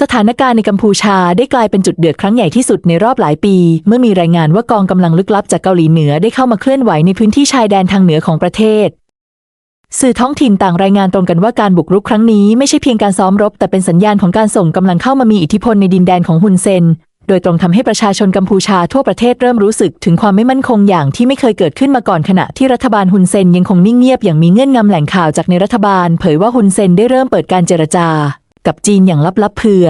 สถานการณ์ในกัมพูชาได้กลายเป็นจุดเดือดครั้งใหญ่ที่สุดในรอบหลายปี เมื่อมีรายงานว่ากองกำลังลึกลับจากเกาหลีเหนือได้เข้ามาเคลื่อนไหวในพื้นที่ชายแดนทางเหนือของประเทศ สื่อท้องถิ่นต่างรายงานตรงกันว่าการบุกรุกครั้งนี้ไม่ใช่เพียงการซ้อมรบ แต่เป็นสัญญาณของการส่งกำลังเข้ามามีอิทธิพลในดินแดนของฮุนเซน โดยตรงทำให้ประชาชนกัมพูชาทั่วประเทศเริ่มรู้สึกถึงความไม่มั่นคงอย่างที่ไม่เคยเกิดขึ้นมาก่อนขณะที่รัฐบาลฮุนเซนยังคงนิ่งเงียบอย่างมีเงื่อนงำแหล่งข่าวจากในรัฐบาล เผยว่าฮุนเซนได้เริ่มเปิดการเจรจา กับจีนอย่างลับๆเพื่อ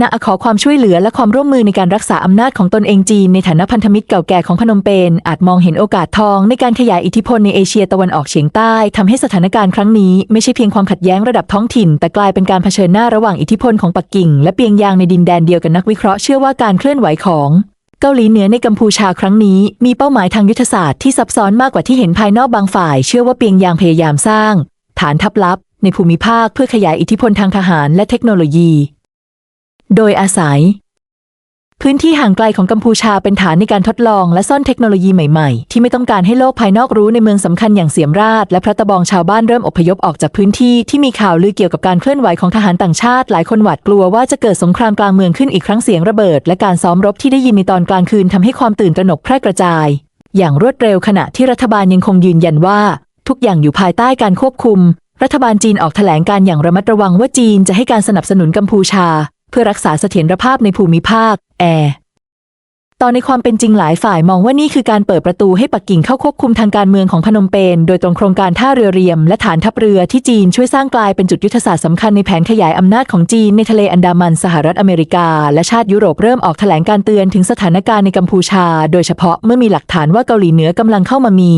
ณขอความช่วยเหลือและความร่วมมือในการรักษาอำนาจของตนเองจีนในฐานะพันธมิตรเก่าแก่ของพนมเปญอาจมองเห็นโอกาสทองในการขยายอิทธิพลในเอเชียตะวันออกเฉียงใต้ทำให้สถานการณ์ครั้งนี้ไม่ใช่เพียงความขัดแย้งระดับท้องถิ่น แต่กลายเป็นการเผชิญหน้าระหว่างอิทธิพลของปักกิ่ง และเปียงยางในดินแดนเดียวกันนักวิเคราะห์เชื่อว่าการเคลื่อนไหวของเกาหลีเหนือในกัมพูชาครั้งนี้มีเป้าหมายทางยุทธศาสตร์ที่ซับซ้อนมากกว่าที่เห็นภายนอกบางฝ่าย เชื่อว่าเปียงยางพยายามสร้าง ฐานทัพลับ ในภูมิภาคเพื่อขยายอิทธิพลทางทหารและเทคโนโลยี โดยอาศัย พื้นที่ห่างไกลของกัมพูชาเป็นฐานในการทดลองและซ่อนเทคโนโลยีใหม่ๆ ที่ไม่ต้องการให้โลกภายนอกรู้ในเมืองสำคัญอย่างเสียมราช และพระตะบองชาวบ้านเริ่มอพยพออกจากพื้นที่ที่มีข่าวลือเกี่ยวกับการเคลื่อนไหวของทหารต่างชาติ หลายคนหวาดกลัวว่าจะเกิดสงครามกลางเมืองขึ้นอีกครั้งเสียงระเบิด และการซ้อมรบที่ได้ยินในตอนกลางคืนทำให้ความตื่นตระหนกแพร่กระจาย อย่างรวดเร็วขณะที่รัฐบาลยังคงยืนยันว่า ทุกอย่างอยู่ภายใต้การควบคุม รัฐบาลจีนออกแถลงการอย่างระมัดระวังว่าจีนจะให้การสนับสนุนกัมพูชา เพื่อรักษาเสถียรภาพในภูมิภาค แอร์ตอนในความเป็นจริงหลายฝ่ายมองว่านี่คือการเปิดประตูให้ปักกิ่งเข้าควบคุมทางการเมืองของพนมเปญโดยตรงโครงการท่าเรือเรียม และฐานทัพเรือที่จีนช่วยสร้างกลายเป็นจุดยุทธศาสตร์สำคัญในแผนขยายอำนาจของจีนในทะเลอันดามันสหรัฐอเมริกา และชาติยุโรปเริ่มออกแถลงการเตือนถึงสถานการณ์ในกัมพูชา โดยเฉพาะเมื่อมีหลักฐานว่าเกาหลีเหนือกำลังเข้ามามี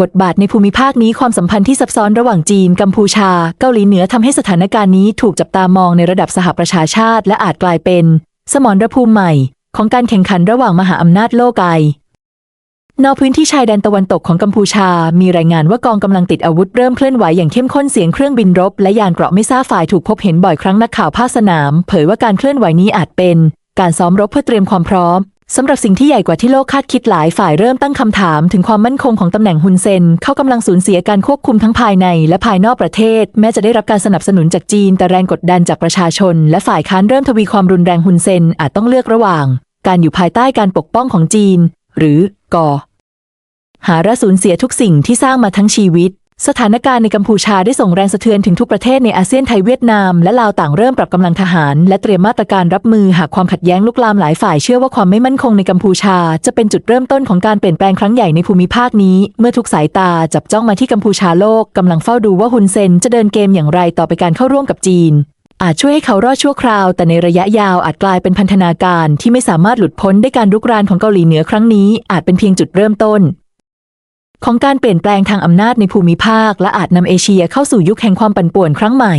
บทบาทในภูมิภาคนี้ความสัมพันธ์ที่ซับซ้อนระหว่างจีน กัมพูชา เกาหลีเหนือทำให้สถานการณ์นี้ถูกจับตามองในระดับสหประชาชาติ และอาจกลายเป็น สมรภูมิใหม่ ของการแข่งขันระหว่างมหาอำนาจโลกไกนอกพื้นที่ชายแดนตะวันตกของกัมพูชา มีรายงานว่ากองกำลังติดอาวุธเริ่มเคลื่อนไหวอย่างเข้มข้นเสียงเครื่องบินรบ และยานเกราะไม่ทราบฝ่ายถูกพบเห็นบ่อยครั้งนักข่าวภาคสนาม เผยว่าการเคลื่อนไหวนี้อาจเป็น การซ้อมรบเพื่อเตรียมความพร้อม สำหรับสิ่งที่ใหญ่กว่าที่โลกคาดคิดหลายฝ่ายเริ่มตั้งคำถามถึงความมั่นคงของตำแหน่งฮุนเซน เขากำลังสูญเสียการควบคุมทั้งภายในและภายนอกประเทศ แม้จะได้รับการสนับสนุนจากจีน แต่แรงกดดันจากประชาชน และฝ่ายค้านเริ่มทวีความรุนแรงฮุนเซนอาจต้องเลือกระหว่าง การอยู่ภายใต้การปกป้องของจีน หรือก่อหาระสูญเสียทุกสิ่งที่สร้างมาทั้งชีวิต สถานการณ์ในกัมพูชาได้ส่งแรงสะเทือนถึงทุกประเทศในอาเซียนไทยเวียดนามและลาวต่างเริ่มปรับกำลังทหาร และเตรียมมาตรการรับมือหากความขัดแย้งลุกลามหลายฝ่ายเชื่อว่าความไม่มั่นคงในกัมพูชา จะเป็นจุดเริ่มต้นของการเปลี่ยนแปลงครั้งใหญ่ในภูมิภาคนี้ เมื่อทุกสายตาจับจ้องมาที่กัมพูชาโลกกำลังเฝ้าดูว่าฮุนเซนจะเดินเกมอย่างไรต่อไปการเข้าร่วมกับจีน อาจช่วยให้เขารอดชั่วคราว แต่ในระยะยาวอาจกลายเป็นพันธนาการที่ไม่สามารถหลุดพ้นได้การรุกรานของเกาหลีเหนือครั้งนี้อาจเป็นเพียงจุดเริ่มต้น ของการเปลี่ยนแปลงทางอำนาจในภูมิภาค และอาจนำเอเชียเข้าสู่ยุคแห่งความปั่นป่วนครั้งใหม่